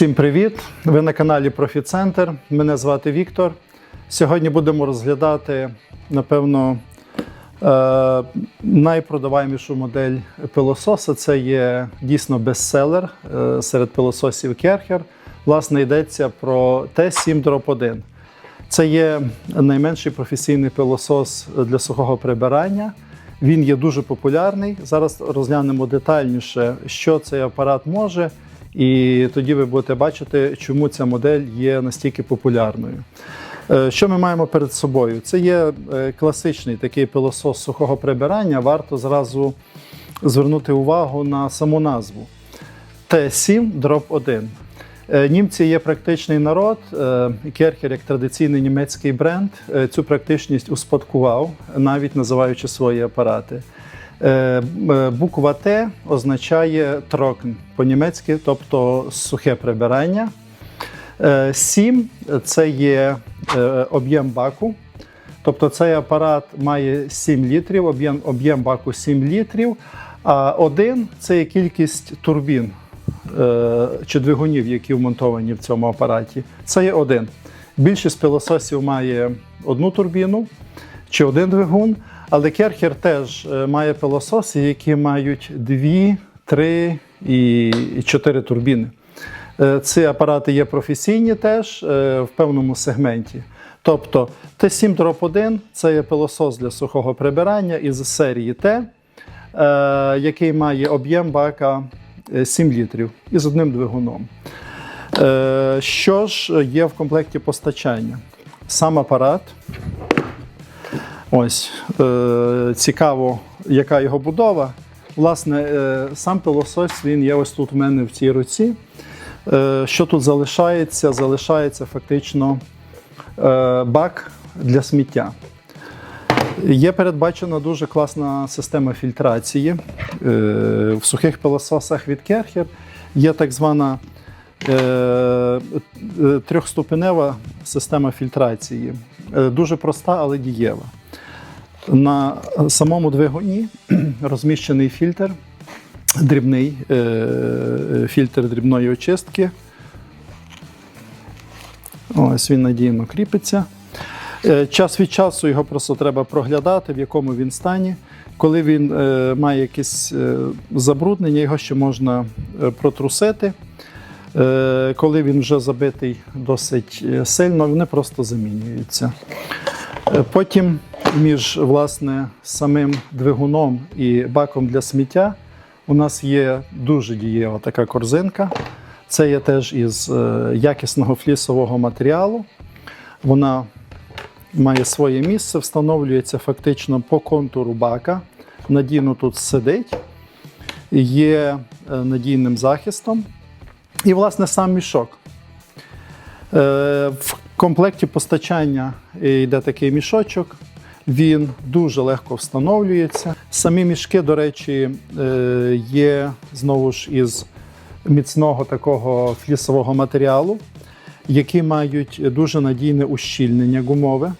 Всім привіт! Ви на каналі Профіцентр. Мене звати Віктор. Сьогодні будемо розглядати, напевно, е, найпродаваємішу модель пилососа. Це є дійсно бестселер е, серед пилососів Керхер. Власне, йдеться про Т7 Drop 1. Це є найменший професійний пилосос для сухого прибирання. Він є дуже популярний. Зараз розглянемо детальніше, що цей апарат може, і тоді ви будете бачити, чому ця модель є настільки популярною. Е, Що ми маємо перед собою? Це є е, класичний такий пилосос сухого прибирання. Варто зразу звернути увагу на саму назву. Т7 Drop 1. Е, Німці є практичний народ. Керхер, як традиційний німецький бренд, цю практичність успадкував, навіть називаючи свої апарати. Е, е, Буква Т означає трокн по-німецьки, тобто сухе прибирання. Е, Сім це є е, об'єм баку. Тобто цей апарат має 7 літрів, об'єм баку 7 літрів, а один це є кількість турбін е, чи двигунів, які вмонтовані в цьому апараті. Це є один. Більшість пилососів має одну турбіну чи один двигун, але Керхер теж е, має пилососи, які мають дві, три і і чотири турбіни. Е, Ці апарати є професійні теж е, в певному сегменті. Тобто Т7 Drop 1 це є пилосос для сухого прибирання із серії Т, який має об'єм бака е, 7 літрів із одним двигуном. Що ж є в комплекті постачання? Сам апарат. Ось е, цікаво, яка його будова. Власне, е, сам пилосос він є ось тут в мене в цій руці. Е, що тут залишається? Залишається фактично бак для сміття. Є передбачена дуже класна система фільтрації. В сухих пилососах від Керхер є так звана трьохступенева система фільтрації. Дуже проста, але дієва. На самому двигуні розміщений фільтр, дрібний е, фільтр дрібної очистки. Ось він надійно кріпиться. Е, Час від часу його просто треба проглядати, в якому він стані. Коли він е, має якесь е, забруднення, його ще можна е, протрусити. Е, коли він вже забитий досить е, сильно, вони просто замінюються. Потім між власне самим двигуном і баком для сміття у нас є дуже дієва така корзинка. Це є теж із е, якісного флісового матеріалу. Вона має своє місце, встановлюється фактично по контуру бака. Надійно тут сидить, є е, надійним захистом. І, власне, сам мішок. Е, комплекті постачання йде такий мішочок. Він дуже легко встановлюється. Самі мішки, до речі, е, є знову ж із міцного такого флісового матеріалу, які мають дуже надійне ущільнення гумове.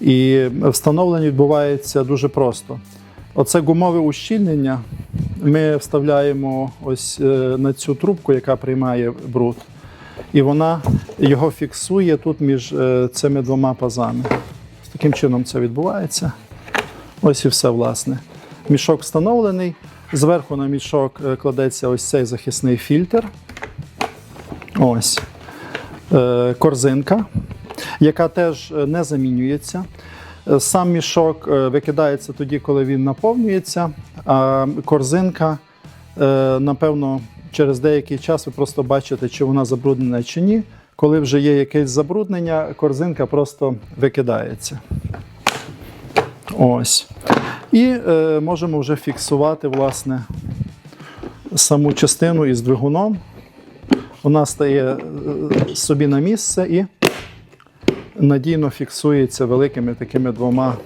І встановлення відбувається дуже просто. Оце гумове ущільнення ми вставляємо ось е, на цю трубку, яка приймає бруд, і вона його фіксує тут між е, цими двома пазами. Таким чином це відбувається. Ось і все, власне. Мішок встановлений. Зверху на мішок е, кладеться ось цей захисний фільтр. Ось Е, корзинка, яка теж не замінюється. Сам мішок викидається тоді, коли він наповнюється, а корзинка, напевно, через деякий час ви просто бачите, чи вона забруднена чи ні. Коли вже є якесь забруднення, корзинка просто викидається. Ось. І е, можемо вже фіксувати власне саму частину із двигуном. Вона стає е, собі на місце і надійно фіксується великими такими двома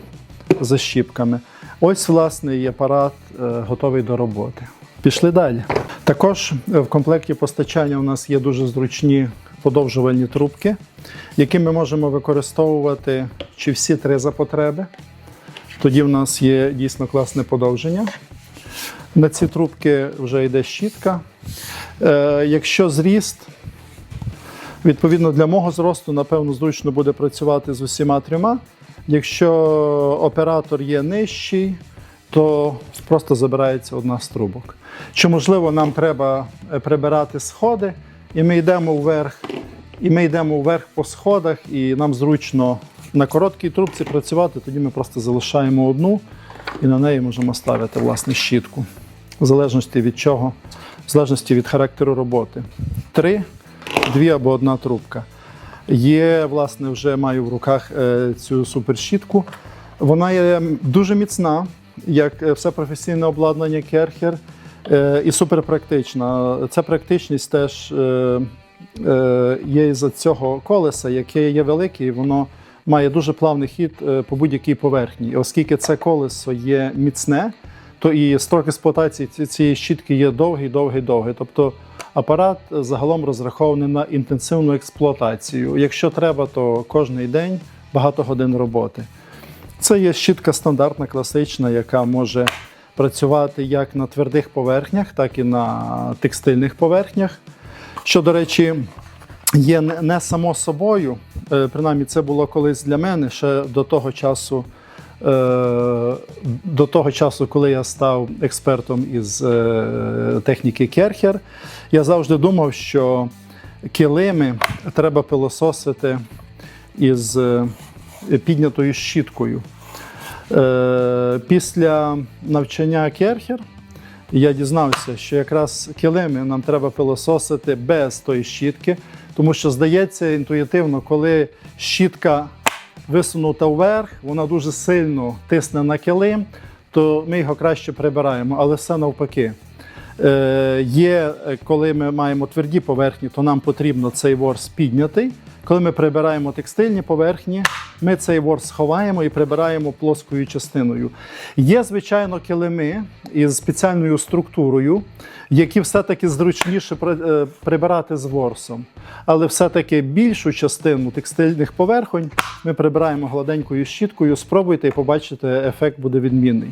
защіпками. Ось, власне, і апарат е, готовий до роботи. Пішли далі. Також в комплекті постачання у нас є дуже зручні подовжувальні трубки, які ми можемо використовувати чи всі три за потреби. Тоді в нас є дійсно класне подовження. На ці трубки вже йде щітка. Е, якщо зріст Відповідно, для мого зросту, напевно, зручно буде працювати з усіма трьома. Якщо оператор є нижчий, то просто забирається одна з трубок. Чи можливо нам треба е, прибирати сходи, і ми йдемо вверх, і ми йдемо вверх по сходах, і нам зручно на короткій трубці працювати, тоді ми просто залишаємо одну і на неї можемо ставити власне щітку. В залежності від чого, в залежності від характеру роботи. Три, дві або одна трубка. Є, власне, вже маю в руках е, цю суперщітку. Вона є дуже міцна, як е, все професійне обладнання Керхер, і суперпрактична. Ця практичність теж е, е, є із-за цього колеса, яке є велике, і воно має дуже плавний хід е, по будь-якій поверхні. І оскільки це колесо є міцне, то і строк експлуатації цієї щітки є довгий, довгий, довгий. Тобто апарат загалом розрахований на інтенсивну експлуатацію. Якщо треба, то кожен день багато годин роботи. Це є щітка стандартна, класична, яка може працювати як на твердих поверхнях, так і на текстильних поверхнях. Що, до речі, є не само собою, е, принаймні це було колись для мене ще до того часу, е, до того часу, коли я став експертом із е, техніки Керхер, я завжди думав, що килими треба пилососити із піднятою щіткою. Е, Після навчання Керхер я дізнався, що якраз килими нам треба пилососити без тої щітки, тому що здається інтуїтивно, коли щітка висунута вверх, вона дуже сильно тисне на килим, то ми його краще прибираємо, але все навпаки. Е, є, коли ми маємо тверді поверхні, то нам потрібно цей ворс піднятий. Коли ми прибираємо текстильні поверхні, ми цей ворс ховаємо і прибираємо плоскою частиною. Є, звичайно, килими із спеціальною структурою, які все-таки зручніше е, прибирати з ворсом. Але все-таки більшу частину текстильних поверхонь ми прибираємо гладенькою щіткою. Спробуйте і побачите, ефект буде відмінний.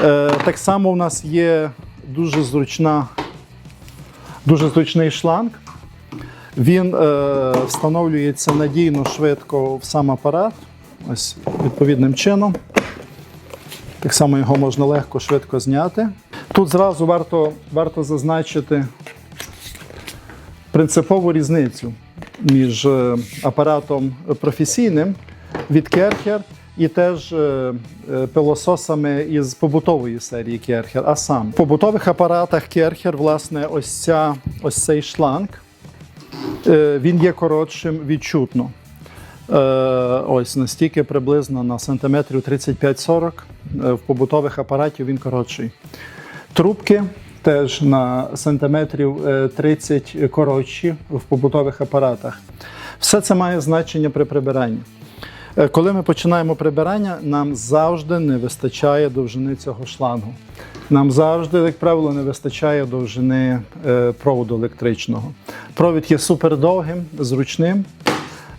Е, Так само у нас є дуже зручна, дуже зручний шланг. Він е, встановлюється надійно швидко в сам апарат. Ось відповідним чином. Так само його можна легко, швидко зняти. Тут зразу варто, варто зазначити принципову різницю між е, апаратом професійним від Керхер і теж е, е, пилососами із побутової серії Керхер. А сам в побутових апаратах Керхер, власне, ось, ця, ось цей шланг, він є коротшим відчутно. Е, Ось настільки приблизно на сантиметрів 35-40. Е, В побутових апаратів він коротший. Трубки теж на сантиметрів е, 30 коротші в побутових апаратах. Все це має значення при прибиранні. Е, Коли ми починаємо прибирання, нам завжди не вистачає довжини цього шлангу. Нам завжди, як правило, не вистачає довжини е, проводу електричного. Провід є супердовгим, зручним,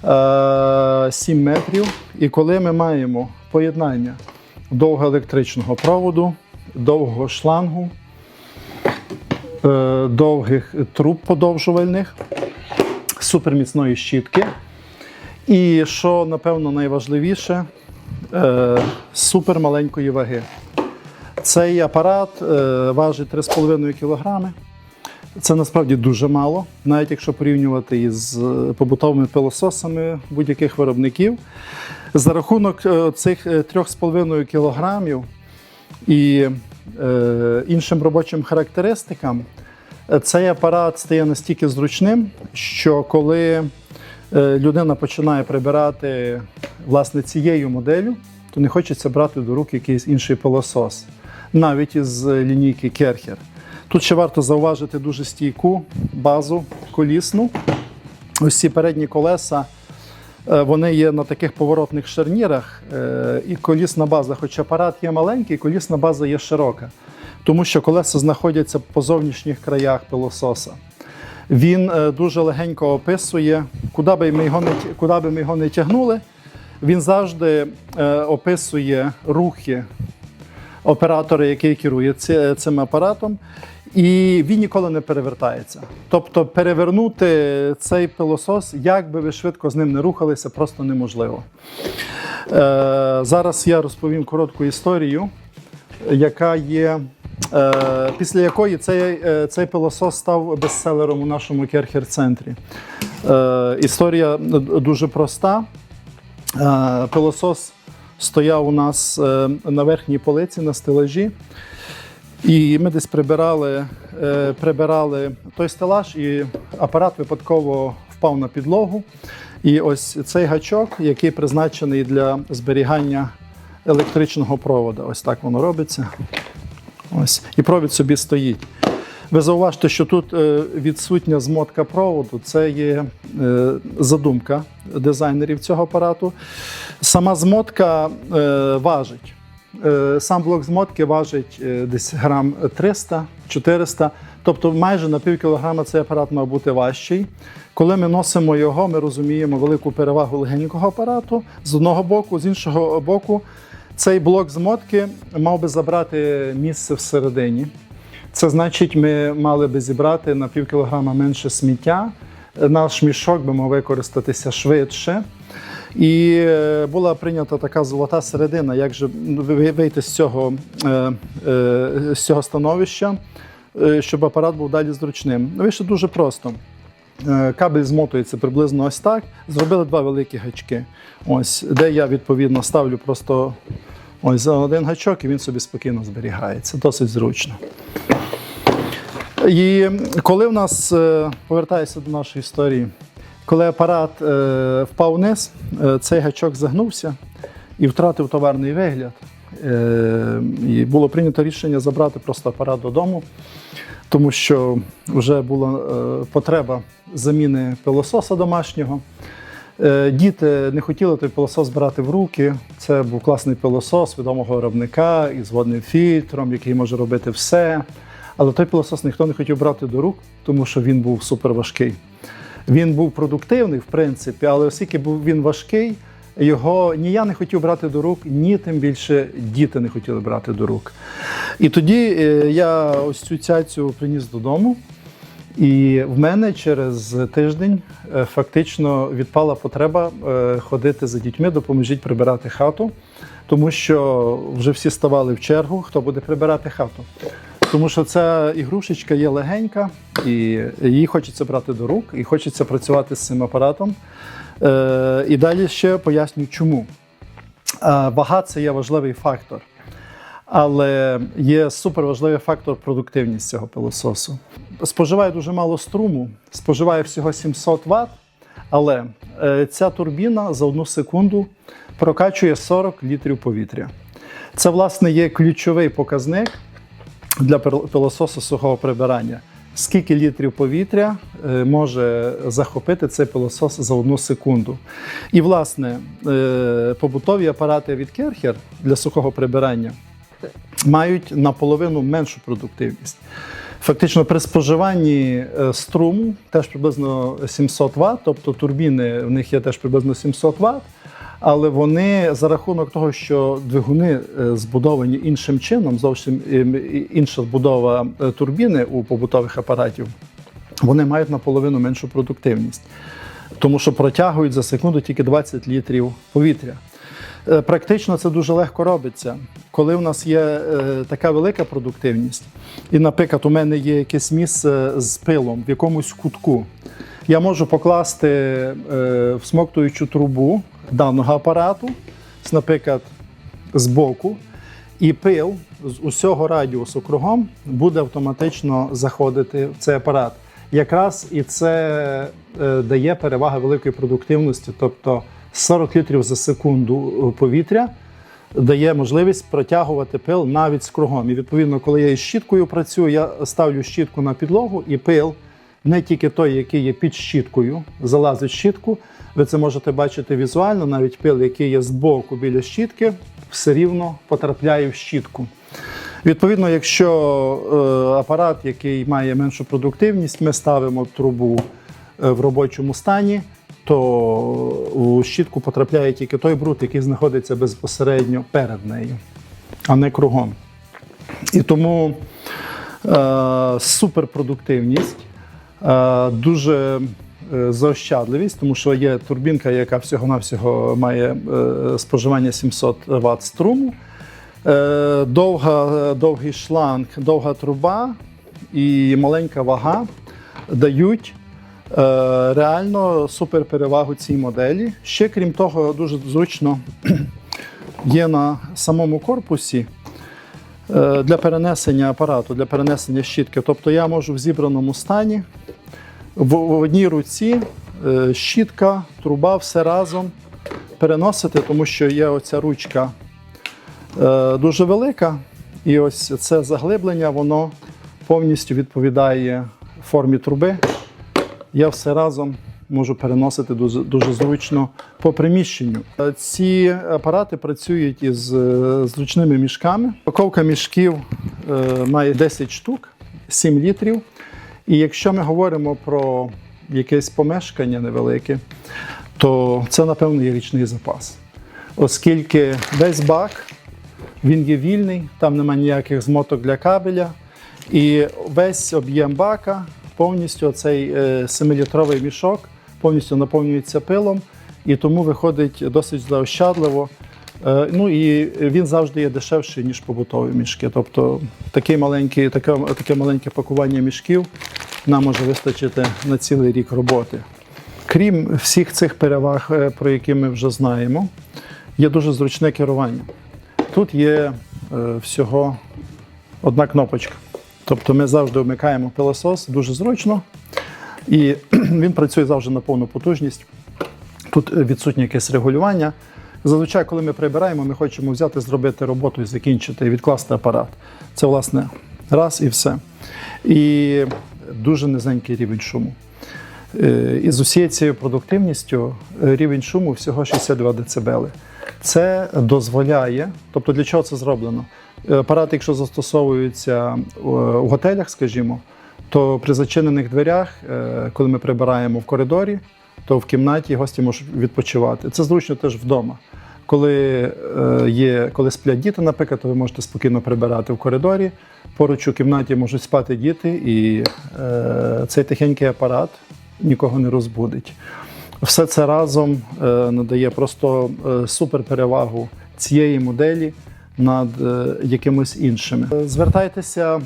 е, 7 метрів. І коли ми маємо поєднання довго електричного проводу, довгого шлангу, е, довгих труб подовжувальних, суперміцної щітки. І що, напевно, найважливіше, е, супермаленької ваги. Цей апарат е, важить 3,5 кг. Це насправді дуже мало, навіть якщо порівнювати із е, побутовими пилососами будь-яких виробників. За рахунок е, цих е, 3,5 кг і е, іншим робочим характеристикам, е, цей апарат стає настільки зручним, що коли е, людина починає прибирати власне цією моделлю, то не хочеться брати до рук якийсь інший пилосос, навіть із лінійки Керхер. Тут ще варто зауважити дуже стійку базу колісну. Ось ці передні колеса. е, Вони є на таких поворотних шарнірах, е, і колісна база, хоч апарат є маленький, колісна база є широка, тому що колеса знаходяться по зовнішніх краях пилососа. Він е, дуже легенько описує, куди би ми його не, куди би ми його не тягнули, він завжди описує рухи оператора, який керує цим апаратом. І він ніколи не перевертається. Тобто перевернути цей пилосос, як би ви швидко з ним не рухалися, просто неможливо. Е, зараз я розповім коротку історію, яка є. е, Після якої цей, е, цей пилосос став бестселером у нашому керхер-центрі. Е, Історія дуже проста. Е, Пилосос стояв у нас е, на верхній полиці на стелажі. І ми десь прибирали, е, прибирали той стелаж, і апарат випадково впав на підлогу. І ось цей гачок, який призначений для зберігання електричного проводу. Ось так воно робиться. Ось. І провід собі стоїть. Ви зауважте, що тут е, відсутня змотка проводу. Це є е, задумка дизайнерів цього апарату. Сама змотка важить. Е, Сам блок змотки важить е, десь грам 300-400, тобто майже на пів кілограма цей апарат мав бути важчий. Коли ми носимо його, ми розуміємо велику перевагу легенького апарату з одного боку, з іншого боку, цей блок змотки мав би забрати місце всередині. Це значить, ми мали би зібрати на пів кілограма менше сміття. Наш мішок би мав використатися швидше. І е, була прийнята така золота середина, як же вийти з цього, е, е, з цього становища, щоб апарат був далі зручним. Вийшло дуже просто. Кабель змотується приблизно ось так. Зробили два великі гачки. Ось, де я відповідно ставлю просто ось за один гачок, і він собі спокійно зберігається. Досить зручно. І коли в нас повертаюся до нашої історії, коли апарат е, впав вниз, е, цей гачок загнувся і втратив товарний вигляд. Е, і було прийнято рішення забрати просто апарат додому, тому що вже була е, потреба заміни пилососа домашнього. Е, Діти не хотіли той пилосос брати в руки. Це був класний пилосос відомого виробника із водним фільтром, який може робити все. Але той пилосос ніхто не хотів брати до рук, тому що він був суперважкий. Він був продуктивний, в принципі, але оскільки був він важкий, його ні я не хотів брати до рук, ні тим більше діти не хотіли брати до рук. І тоді е, я ось цю цяцю приніс додому. І в мене через тиждень е, фактично відпала потреба е, ходити за дітьми, допоможіть прибирати хату, тому що вже всі ставали в чергу, хто буде прибирати хату. Тому що ця ігрушечка є легенька, і її хочеться брати до рук, і хочеться працювати з цим апаратом. Е, І далі ще поясню, чому. Е, Вага це є важливий фактор. Але є суперважливий фактор продуктивність цього пилососу. Споживає дуже мало струму, споживає всього 700 Вт, але е, ця турбіна за одну секунду прокачує 40 літрів повітря. Це, власне, є ключовий показник для пил- пилососу сухого прибирання. Скільки літрів повітря е, може захопити цей пилосос за одну секунду? І, власне, е, побутові апарати від Керхер для сухого прибирання мають наполовину меншу продуктивність. Фактично, при споживанні е, струму теж приблизно 700 Вт, тобто турбіни в них є теж приблизно 700 Вт, але вони за рахунок того, що двигуни е, збудовані іншим чином, зовсім ем, інша збудова е, турбіни у побутових апаратів, вони мають наполовину меншу продуктивність, тому що протягують за секунду тільки 20 літрів повітря. Е, Практично це дуже легко робиться. Коли у нас є е, така велика продуктивність, і, наприклад, у мене є якесь місце з пилом в якомусь кутку, я можу покласти е, всмоктуючу трубу даного апарату, наприклад, з боку, і пил з усього радіусу кругом буде автоматично заходити в цей апарат. Якраз і це е, дає перевагу великої продуктивності, тобто 40 літрів за секунду е, повітря дає можливість протягувати пил навіть з кругом. І відповідно, коли я із щіткою працюю, я ставлю щітку на підлогу і пил. Не тільки той, який є під щіткою, залазить щітку. Ви це можете бачити візуально, навіть пил, який є збоку біля щітки, все рівно потрапляє в щітку. Відповідно, якщо е, апарат, який має меншу продуктивність, ми ставимо трубу е, в робочому стані, то у щітку потрапляє тільки той бруд, який знаходиться безпосередньо перед нею, а не кругом. І тому Е, суперпродуктивність, дуже е, заощадливість, тому що є турбінка, яка всього-навсього має е, споживання 700 Вт струму. Е, довга, довгий шланг, довга труба і маленька вага дають е, реально суперперевагу цій моделі. Ще крім того, дуже зручно є на самому корпусі е, для перенесення апарату, для перенесення щітки. Тобто я можу в зібраному стані в, в одній руці е, щітка, труба, все разом переносити, тому що є оця ручка е, дуже велика, і ось це заглиблення, воно повністю відповідає формі труби. Я все разом можу переносити дуже, дуже зручно по приміщенню. Е, Ці апарати працюють із зручними мішками. Упаковка мішків має 10 штук, 7 літрів. І якщо ми говоримо про якесь помешкання невелике, то це, напевно, є річний запас. Оскільки весь бак він є вільний, там немає ніяких змоток для кабеля. І весь об'єм бака повністю цей 7-літровий мішок повністю наповнюється пилом, і тому виходить досить заощадливо. Е, Ну і він завжди є дешевший, ніж побутові мішки. Тобто такий маленький, таке, таке маленьке пакування мішків нам може вистачити на цілий рік роботи. Крім всіх цих переваг, е, про які ми вже знаємо, є дуже зручне керування. Тут є е, всього одна кнопочка. Тобто ми завжди вмикаємо пилосос дуже зручно, і він працює завжди на повну потужність. Тут відсутнє якесь регулювання. Зазвичай, коли ми прибираємо, ми хочемо взяти, зробити роботу і закінчити, і відкласти апарат. Це, власне, раз і все. І дуже низенький рівень шуму. Е, І з усією цією продуктивністю е, рівень шуму всього 62 дБ. Це дозволяє, тобто для чого це зроблено? Е, Апарати, якщо застосовуються е, у готелях, скажімо, то при зачинених дверях, коли ми прибираємо в коридорі, то в кімнаті гості можуть відпочивати. Це зручно теж вдома. Коли е, є, коли сплять діти, наприклад, то ви можете спокійно прибирати в коридорі. Поруч у кімнаті можуть спати діти, і е, цей тихенький апарат нікого не розбудить. Все це разом е, надає просто е, суперперевагу цієї моделі над е, якимось іншими. Звертайтеся,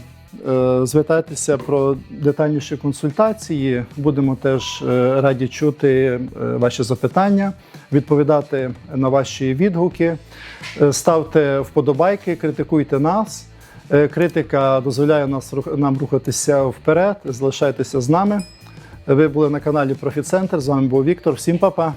звертайтеся про детальніші консультації. Будемо теж е, раді чути е, ваші запитання, відповідати на ваші відгуки. Е, Ставте вподобайки, критикуйте нас. Е, Критика дозволяє нам рухатися вперед. Залишайтеся з нами. Ви були на каналі Профіцентр. З вами був Віктор. Всім па-па!